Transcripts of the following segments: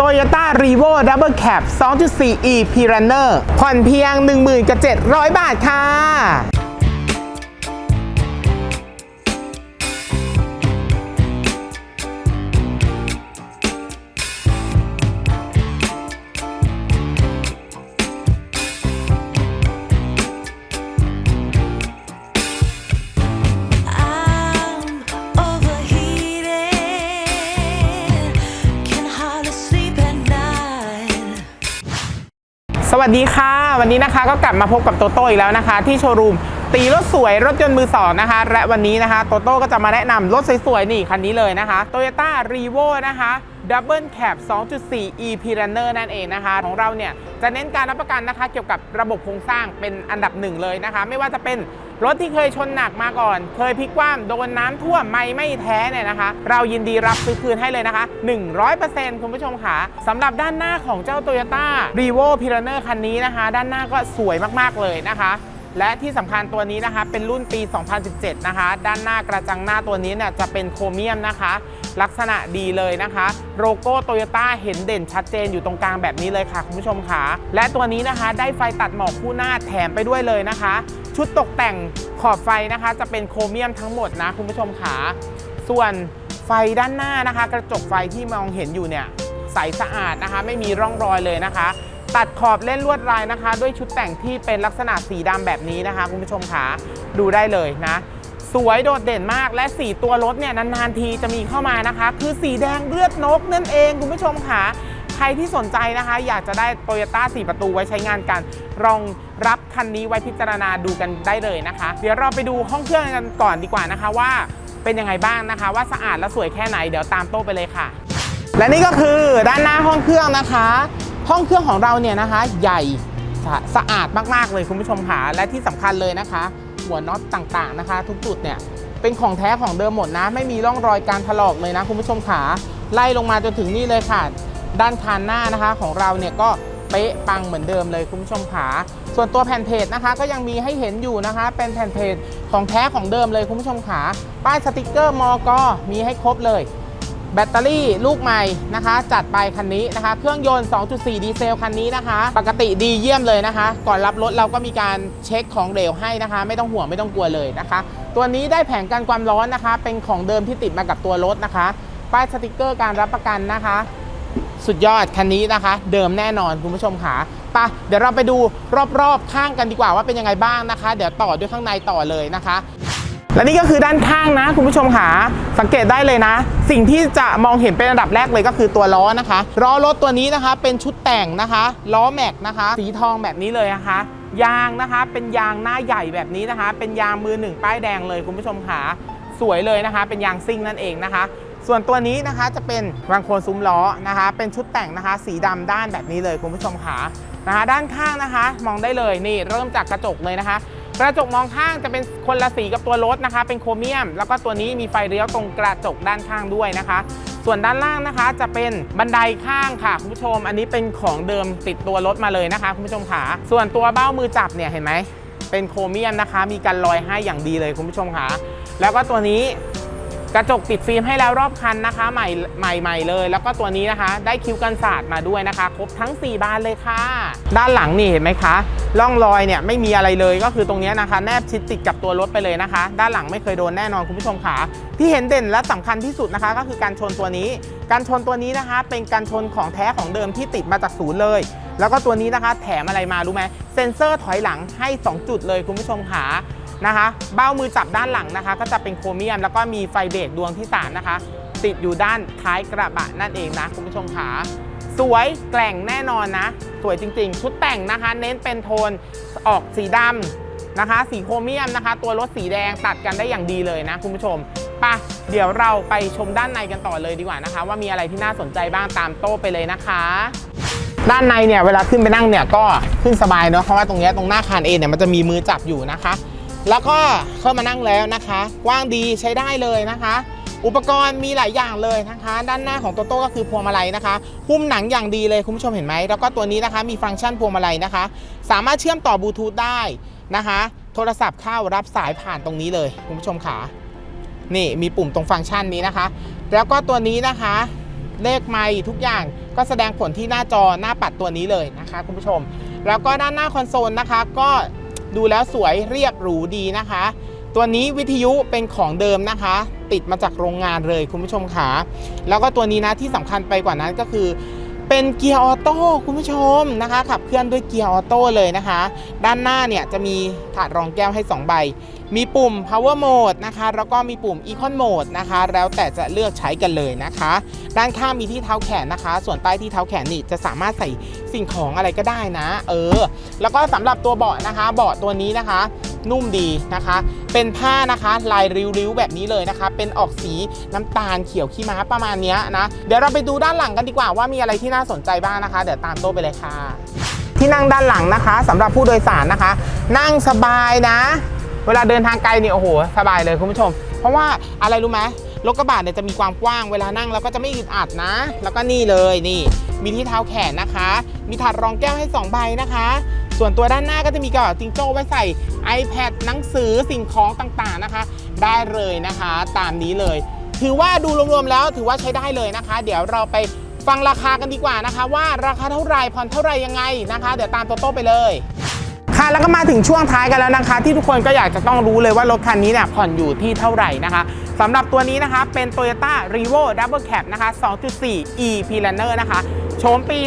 Toyota r e v o Double Cab 2.4e P-Runner ผ่อนเพียง 17,700 บาทค่ะ วัสดีค่ะ วันนี้นะคะก็กลับมาพบกับโตโต้อีกแล้วนะคะ ที่โชว์รูมตีรถสวยรถยนต์มือสองนะคะ และวันนี้นะคะโตโต้ก็จะมาแนะนำรถสวยๆ นี่คันนี้เลยนะคะ Toyota r e v o นะคะ Double Cab 2.4 e P-Runner นั่นเองนะคะ ของเราเนี่ยจะเน้นการรับประกันนะคะ เกี่ยวกับระบบโครงสร้างเป็นอันดับหนึ่งเลยนะคะ ไม่ว่าจะเป็น รถที่เคยชนหนักมาก่อน เคยพลิกคว่ำโดนน้ำท่วมไม่ไม่แท้เนี่ยนะคะ เรายินดีรับซื้อคืนให้เลยนะคะ 100%คุณผู้ชมค่ะสำหรับด้านหน้าของเจ้า Toyota r e v o p i r a n e r คันนี้นะคะ ด้านหน้าก็สวยมากๆเลยนะคะและที่สำคัญตัวนี้นะคะเป็นรุ่นปี 2017 นะคะ ด้านหน้ากระจังหน้าตัวนี้เนี่ยจะเป็นโครเมียมนะคะ ลักษณะดีเลยนะคะโลโก้โตโยต้าเห็นเด่นชัดเจนอยู่ตรงกลางแบบนี้เลยค่ะ คุณผู้ชมค่ะ และตัวนี้นะคะได้ไฟตัดหมอกคู่หน้าแถมไปด้วยเลยนะคะ ชุดตกแต่งขอบไฟนะคะ จะเป็นโครเมียมทั้งหมดนะคุณผู้ชมค่ะส่วนไฟด้านหน้านะคะ กระจกไฟที่มองเห็นอยู่เนี่ยใสสะอาดนะคะ ไม่มีร่องรอยเลยนะคะ ตัดขอบเล่นลวดลายนะคะ ด้วยชุดแต่งที่เป็นลักษณะสีดำแบบนี้นะคะ คุณผู้ชมค่ะดูได้เลยนะ สวยโดดเด่นมากและสีตัวรถเนี่ยนานๆทีจะมีเข้ามานะคะ คือสีแดงเลือดนกนั่นเองคุณผู้ชมค่ะใครที่สนใจนะคะ อยากจะได้ t o y ยต้า4ประตูไว้ใช้งานกันลอง รับคันนี้ไว้พิจารณาดูกันได้เลยนะคะ เดี๋ยวเราไปดูห้องเครื่องกันก่อนดีกว่านะคะว่าเป็นยังไงบ้างนะคะ ว่าสะอาดและสวยแค่ไหนเดี๋ยวตามโต้ไปเลยค่ะ และนี่ก็คือด้านหน้าห้องเครื่องนะคะ ห้องเครื่องของเราเนี่ยนะคะ ใหญ่สะสะอาดมากๆเลยคุณผู้ชมค่ะและที่สำคัญเลยนะคะ หัวน็อตต่างๆนะคะ ทุกจุดเนี่ยเป็นของแท้ของเดิมหมดนะ ไม่มีร่องรอยการถลอกเลยนะคุณผู้ชมขาไล่ลงมาจนถึงนี่เลยค่ะ ด้านคานหน้านะคะของเราเนี่ยก็เป๊ะปังเหมือนเดิมเลยคุณผู้ชมขา ส่วนตัวแผ่นเพจนะคะก็ยังมีให้เห็นอยู่นะคะ เป็นแผ่นเพจของแท้ของเดิมเลยคุณผู้ชมขาป้ายสติกเกอร์มอกมีให้ครบเลย แบตเตอรี่ลูกใหม่นะคะ จัดไปคันนี้นะคะ เครื่องยนต์ 2.4 ดีเซลคันนี้นะคะ ปกติดีเยี่ยมเลยนะคะ ก่อนรับรถเราก็มีการเช็คของเหลวให้นะคะ ไม่ต้องห่วงไม่ต้องกลัวเลยนะคะ ตัวนี้ได้แผงกันความร้อนนะคะ เป็นของเดิมที่ติดมากับตัวรถนะคะ ป้ายสติกเกอร์การรับประกันนะคะ สุดยอดคันนี้นะคะ เดิมแน่นอนคุณผู้ชมค่ะ ปะเดี๋ยวเราไปดูรอบๆข้างกันดีกว่าว่าเป็นยังไงบ้างนะคะ เดี๋ยวต่อด้วยข้างในต่อเลยนะคะ และนี่ก็คือด้านข้างนะ คุณผู้ชมค่ะสังเกตได้เลยนะ สิ่งที่จะมองเห็นเป็นอันดับแรกเลยก็คือตัวล้อนะคะล้อรถตัวนี้นะคะ เป็นชุดแต่งนะคะ ล้อแม็กนะคะ สีทองแบบนี้เลยนะคะยางนะคะเป็นยางหน้าใหญ่แบบนี้นะคะ เป็นยางมือหนึ่งป้ายแดงเลยคุณผู้ชมค่ะสวยเลยนะคะ เป็นยางซิ่งนั่นเองนะคะ ส่วนตัวนี้นะคะจะเป็นวางโคนซุ้มล้อนะคะ เป็นชุดแต่งนะคะ สีดำด้านแบบนี้เลยคุณผู้ชมค่ะ นะคะด้านข้างนะคะ มองได้เลยนี่เริ่มจากกระจกเลยนะคะ กระจกมองข้างจะเป็นคนละสีกับตัวรถนะคะ เป็นโครเมียม แล้วก็ตัวนี้มีไฟเลี้ยวตรงกระจกด้านข้างด้วยนะคะ ส่วนด้านล่างนะคะจะเป็นบันไดข้างค่ะคุณผู้ชม อันนี้เป็นของเดิมติดตัวรถมาเลยนะคะคุณผู้ชมค่ะส่วนตัวเบ้ามือจับเนี่ยเห็นไหมเป็นโครเมียมนะคะ มีกันรอยให้อย่างดีเลยคุณผู้ชมค่ะแล้วก็ตัวนี้ กระจกติดฟิล์มให้แล้วรอบคันนะคะ ใหม่ใหม่ใหม่เลย แล้วก็ตัวนี้นะคะ ได้คิ้วกันศาสตร์มาด้วยนะคะ ครบทั้ง 4 บานเลยค่ะ ด้านหลังนี่เห็นไหมคะร่องรอยเนี่ยไม่มีอะไรเลยก็คือตรงนี้นะคะ แนบชิดติดกับตัวรถไปเลยนะคะ ด้านหลังไม่เคยโดนแน่นอนคุณผู้ชมค่ะที่เห็นเด่นและสำคัญที่สุดนะคะ ก็คือการชนตัวนี้ การชนตัวนี้นะคะ เป็นการชนของแท้ของเดิมที่ติดมาจากศูนย์เลย แล้วก็ตัวนี้นะคะ แถมอะไรมารู้ไหมเซ็นเซอร์ถอยหลังให้ 2 จุดเลยคุณผู้ชมค่ะ นะคะ เบ้ามือจับด้านหลังนะคะ ก็จะเป็นโครเมียม แล้วก็มีไฟเบรกดวงที่ 3 นะคะ ติดอยู่ด้านท้ายกระบะนั่นเองนะคุณผู้ชมค่ะสวยแกล่งแน่นอนนะ สวยจริง ๆ ชุดแต่งนะคะ เน้นเป็นโทนออกสีดำนะคะ สีโครเมียมนะคะ ตัวรถสีแดงตัดกันได้อย่างดีเลยนะคุณผู้ชมปะเดี๋ยวเราไปชมด้านในกันต่อเลยดีกว่านะคะ ว่ามีอะไรที่น่าสนใจบ้างตามโต้ไปเลยนะคะ ด้านในเนี่ยเวลาขึ้นไปนั่งเนี่ยก็ขึ้นสบายเนาะเพราะว่าตรงนี้ตรงหน้าคานเองเนี่ยมันจะมีมือจับอยู่นะคะ แล้วก็เข้ามานั่งแล้วนะคะกว้างดีใช้ได้เลยนะคะ อุปกรณ์มีหลายอย่างเลยนะคะ ด้านหน้าของโตโต้ก็คือพวงมาลัยนะคะหุ้มหนังอย่างดีเลยคุณผู้ชมเห็นไหมแล้วก็ตัวนี้นะคะมีฟังก์ชันพวงมาลัยนะคะ สามารถเชื่อมต่อบลูทูธได้นะคะ โทรศัพท์เข้ารับสายผ่านตรงนี้เลยคุณผู้ชมขานี่มีปุ่มตรงฟังก์ชันนี้นะคะ แล้วก็ตัวนี้นะคะ เลขไมค์ทุกอย่างก็แสดงผลที่หน้าจอหน้าปัดตัวนี้เลยนะคะ คุณผู้ชม แล้วก็ด้านหน้าคอนโซลนะคะ ก็ ดูแล้วสวยเรียบหรูดีนะคะ ตัวนี้วิทยุเป็นของเดิมนะคะ ติดมาจากโรงงานเลยคุณผู้ชมขาแล้วก็ตัวนี้นะที่สำคัญไปกว่านั้นก็คือ เป็นเกียร์ออโต้คุณผู้ชมนะคะ ขับเคลื่อนด้วยเกียร์ออโต้เลยนะคะ ด้านหน้าเนี่ยจะมีถาดรองแก้วให้ 2 ใบ มีปุ่ม power mode นะคะ แล้วก็มีปุ่ม econ mode นะคะ แล้วแต่จะเลือกใช้กันเลยนะคะ ด้านข้างมีที่เท้าแขนนะคะ ส่วนใต้ที่เท้าแขนนี่จะสามารถใส่สิ่งของอะไรก็ได้นะ เออ แล้วก็สำหรับตัวเบาะนะคะ เบาะตัวนี้นะคะ นุ่มดีนะคะ เป็นผ้านะคะลายริ้วๆแบบนี้เลยนะคะ เป็นออกสีน้ำตาลเขียวขี้ม้าประมาณนี้นะ เดี๋ยวเราไปดูด้านหลังกันดีกว่าว่ามีอะไรที่น่าสนใจบ้างนะคะ เดี๋ยวตามโต๊ะไปเลยค่ะ ที่นั่งด้านหลังนะคะสำหรับผู้โดยสารนะคะ นั่งสบายนะ เวลาเดินทางไกลเนี่ยโอ้โหสบายเลยคุณผู้ชม เพราะว่าอะไรรู้ไหม รถกระบะเนี่ยจะมีความกว้างเวลานั่งแล้วก็จะไม่อึดอัดนะ แล้วก็นี่เลยนี่ มีที่เท้าแขนนะคะ มีถาดรองแก้วให้ 2 ใบนะคะ ส่วนตัวด้านหน้าก็จะมีกระเป๋าจิงโจ้ไว้ใส่ iPad หนังสือสิ่งของต่างๆนะคะ ได้เลยนะคะ ตามนี้เลย ถือว่าดูรวมๆแล้วถือว่าใช้ได้เลยนะคะ เดี๋ยวเราไปฟังราคากันดีกว่านะคะ ว่าราคาเท่าไหร่ผ่อนเท่าไหร่ยังไงนะคะ เดี๋ยวตามโตโต้ไปเลย ค่ะแล้วก็มาถึงช่วงท้ายกันแล้วนะคะ ที่ทุกคนก็อยากจะต้องรู้เลยว่ารถคันนี้เนี่ยผ่อนอยู่ที่เท่าไหร่นะคะสำหรับตัวนี้นะคะเป็น Toyota r e v o Double Cab นะคะ 2.4 e p l a n n e r นะคะโฉมปี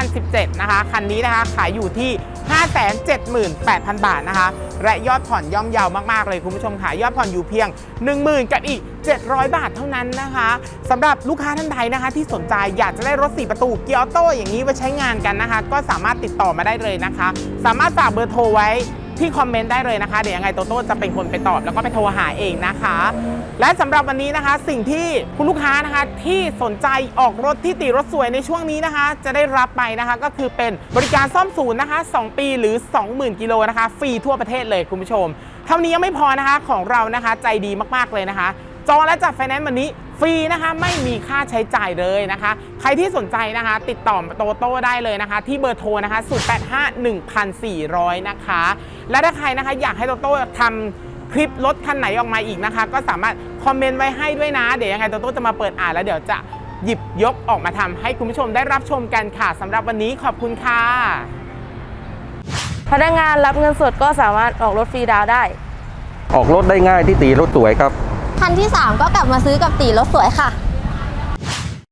2017 นะคะ คันนี้นะคะขายอยู่ที่ 578,000 บาทนะคะ และยอดผ่อนย่อมเยาวมาก ๆ เลยคุณผู้ชมค่ะ ยอดผ่อนอยู่เพียง 10,000 กับอีก 700 บาทเท่านั้นนะคะสำหรับลูกค้าท่านใดนะคะ ที่สนใจอยากจะได้รถ 4 ประตูเกียร์ออโต้อย่างนี้ไว้ใช้งานกันนะคะ ก็สามารถติดต่อมาได้เลยนะคะ สามารถฝากเบอร์โทรไว้ ที่คอมเมนต์ได้เลยนะคะ เดี๋ยวยังไงโตโต้จะเป็นคนไปตอบ แล้วก็ไปโทรหาเองนะคะ และสำหรับวันนี้นะคะ สิ่งที่คุณลูกค้านะคะที่สนใจออกรถที่ติรถสวยในช่วงนี้นะคะ จะได้รับไปนะคะก็คือเป็นบริการซ่อมศูนย์นะคะ 2 ปีหรือ 20,000 กิโลนะคะฟรีทั่วประเทศเลยคุณผู้ชม เท่านี้ยังไม่พอนะคะของเรานะคะใจดีมากๆเลยนะคะ จองและจัดไฟแนนซ์วันนี้ ฟรีนะคะไม่มีค่าใช้จ่ายเลยนะคะ ใครที่สนใจนะคะ ติดต่อโตโต้ได้เลยนะคะ ที่เบอร์โทรนะคะ0851,400 นะคะ และถ้าใครนะคะอยากให้โตโต้ทำคลิปรถคันไหนออกมาอีกนะคะ ก็สามารถคอมเมนต์ไว้ให้ด้วยนะ เดี๋ยวยังไงโตโต้จะมาเปิดอ่านแล้วเดี๋ยวจะหยิบยกออกมาทำให้คุณผู้ชมได้รับชมกันค่ะสำหรับวันนี้ขอบคุณค่ะพนักงานรับเงินสดก็สามารถออกรถฟรีดาวน์ได้ ออกรถได้ง่ายที่ตีรถสวยครับ คันที่ 3 ก็กลับมาซื้อกับตีรถสวยค่ะ